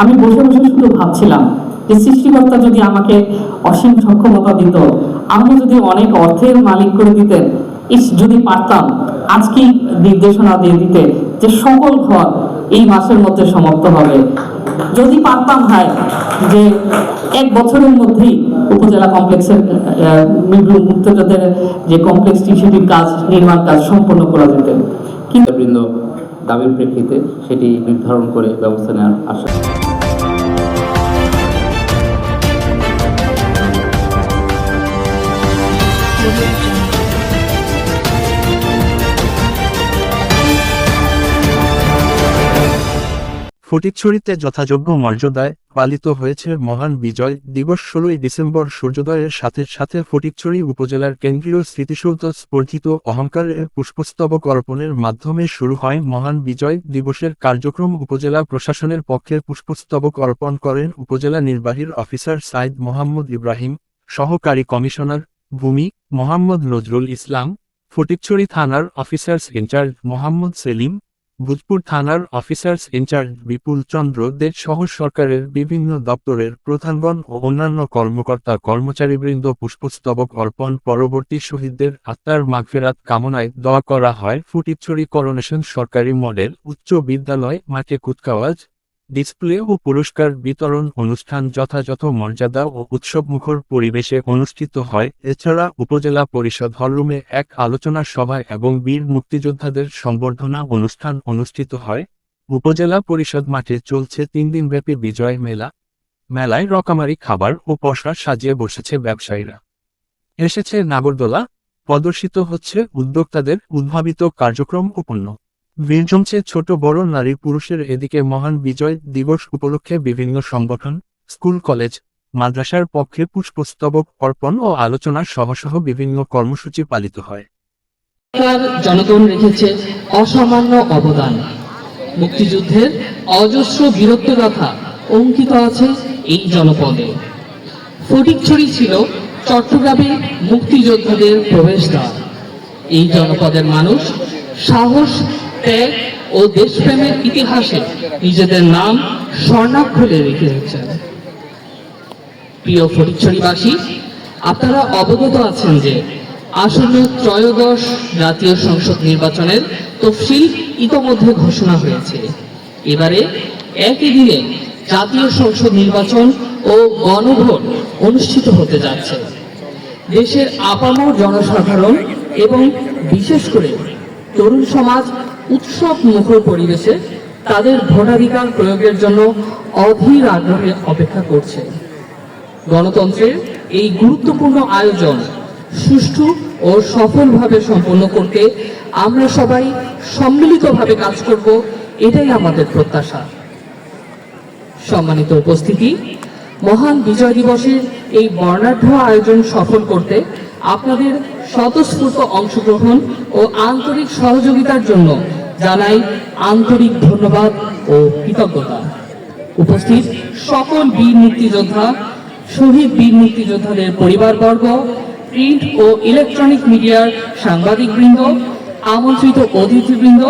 আমি বসে বসে শুধু ভাবছিলাম যে সৃষ্টিকর্তা যদি আমাকে অসীম সক্ষমতা দিত, আমাকে যদি অনেক অর্থের মালিক করে দিতেন, ইস, যদি পারতাম, আজকেই নির্দেশনা দিয়ে দিতে যে সকল ঘর এই মাসের মধ্যে সমাপ্ত হবে। যদি পারতাম হয় যে এক বছরের মধ্যেই উপজেলা কমপ্লেক্সের মিরপুর মুক্তিযোদ্ধাদের যে কমপ্লেক্সটি সেটির কাজ, নির্মাণ কাজ সম্পন্ন করা যেত। কিন্তু দাবির প্রেক্ষিতে সেটি নির্ধারণ করে ব্যবস্থা নেওয়ার আশা ফটিকছড়িতে যথাযোগ্য মর্যাদায় পালিত হয়েছে মহান বিজয় দিবস ষোলোই ডিসেম্বর সূর্যোদয়ের সাথে সাথে ফটিকছড়ি উপজেলার কেন্দ্রীয় স্মৃতিসৌধ স্পর্ধিত অহংকারের পুষ্পস্তবক অর্পণের মাধ্যমে শুরু হয় মহান বিজয় দিবসের কার্যক্রম। উপজেলা প্রশাসনের পক্ষে পুষ্পস্তবক অর্পণ করেন উপজেলা নির্বাহীর অফিসার সাইদ মোহাম্মদ ইব্রাহিম, সহকারী কমিশনার ভূমি মোহাম্মদ নজরুল ইসলাম ফটিকছড়ি থানার officers in charge Mohammad Selim Bhutpur থানার অফিসার্স ইনচার্জ বিপুল চন্দ্র দে সহ সরকারের বিভিন্ন দপ্তরের প্রধানগণ ও অন্যান্য কর্মকর্তা কর্মচারীবৃন্দ পুষ্পস্তবক অর্পণ পরবর্তী শহীদদের আত্মার মাগফেরাত কামনায় দোয়া করা হয় ফুটিচুরি করোনেশন সরকারি মডেল, উচ্চ বিদ্যালয়, মাঠে কুতকাওয়াজ ডিসপ্লে ও পুরস্কার বিতরণ অনুষ্ঠান যথাযথ মর্যাদা ও উৎসবমুখর পরিবেশে অনুষ্ঠিত হয়। এছাড়া উপজেলা পরিষদ হলরুমে এক আলোচনা সভা এবং বীর মুক্তিযোদ্ধাদের সংবর্ধনা অনুষ্ঠান অনুষ্ঠিত হয়। উপজেলা পরিষদ মাঠে চলছে তিন দিনব্যাপী বিজয় মেলা। মেলায় রকমারি খাবার ও পসরা সাজিয়ে বসেছে ব্যবসায়ীরা। এসেছে নাগরদোলা। প্রদর্শিত হচ্ছে উদ্যোক্তাদের উদ্ভাবিত কার্যক্রম ও পণ্য। জমছে ছোট বড় নারী পুরুষের এদিকে মহান বিজয় দিবস উপলক্ষে বিভিন্ন সংগঠন, স্কুল, কলেজ, মাদ্রাসার পক্ষে পুষ্পস্তবক অর্পণ ও আলোচনা সভাসহ বিভিন্ন কর্মসূচি পালিত হয়। জনগণ রেখেছে অসামান্য অবদান। মুক্তিযুদ্ধের অজস্র বীরত্বগাথা অঙ্কিত আছে এই জনপদে। ফটিকছড়ি ছিল চট্টগ্রামে মুক্তিযোদ্ধাদের প্রবেশদ্বার। এই জনপদের মানুষ সাহস ত্যাগ ও দেশপ্রেমের ইতিহাসে নিজেদের নাম স্বর্ণাক্ষরে রেখে রেখেছেন প্রিয় ফটিকছড়িবাসী, আপনারা অবগত আছেন যে আসন্ন ত্রয়োদশ জাতীয় সংসদ নির্বাচনের তফসিল ইতোমধ্যে ঘোষণা হয়েছে। এবারে একই দিনে জাতীয় সংসদ নির্বাচন ও গণভোট অনুষ্ঠিত হতে যাচ্ছে। দেশের আপামর জনসাধারণ এবং বিশেষ করে তরুণ সমাজ উৎসব মুখর পরিবেশে তাদের ভোটাধিকার প্রয়োগের জন্য অধীর আগ্রহে অপেক্ষা করছে। গণতন্ত্রের এই গুরুত্বপূর্ণ আয়োজন সুষ্ঠু ও সফলভাবে সম্পন্ন করতে আমরা সবাই সম্মিলিতভাবে কাজ করব, এটাই আমাদের প্রত্যাশা। সম্মানিত উপস্থিতি, মহান বিজয় দিবসের এই বর্ণাঢ্য আয়োজন সফল করতে আপনাদের স্বতঃস্ফূর্ত অংশগ্রহণ ও আন্তরিক সহযোগিতার জন্য জানাই আন্তরিক ধন্যবাদ ও কৃতজ্ঞতা। উপস্থিত সকল বীর মুক্তিযোদ্ধা, শহীদ বীর মুক্তিযোদ্ধাদের পরিবারবর্গ, প্রিন্ট ও ইলেকট্রনিক মিডিয়ার সাংবাদিকবৃন্দ, আমন্ত্রিত অতিথিবৃন্দ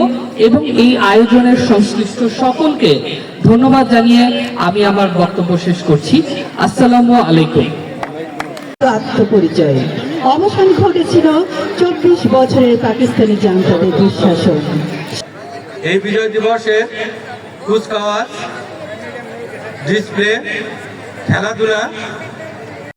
এবং এই আয়োজনের সংশ্লিষ্ট সকলকে ধন্যবাদ জানিয়ে আমি আমার বক্তব্য শেষ করছি। আসসালামু আলাইকুম। আত্মপরিচয়। অবসান ঘটেছিল চব্বিশ বছরের পাকিস্তানি জান্তাদের দুঃশাসন। এই বিজয় দিবসে কুচকাওয়াজ ডিসপ্লে খেলাধুলা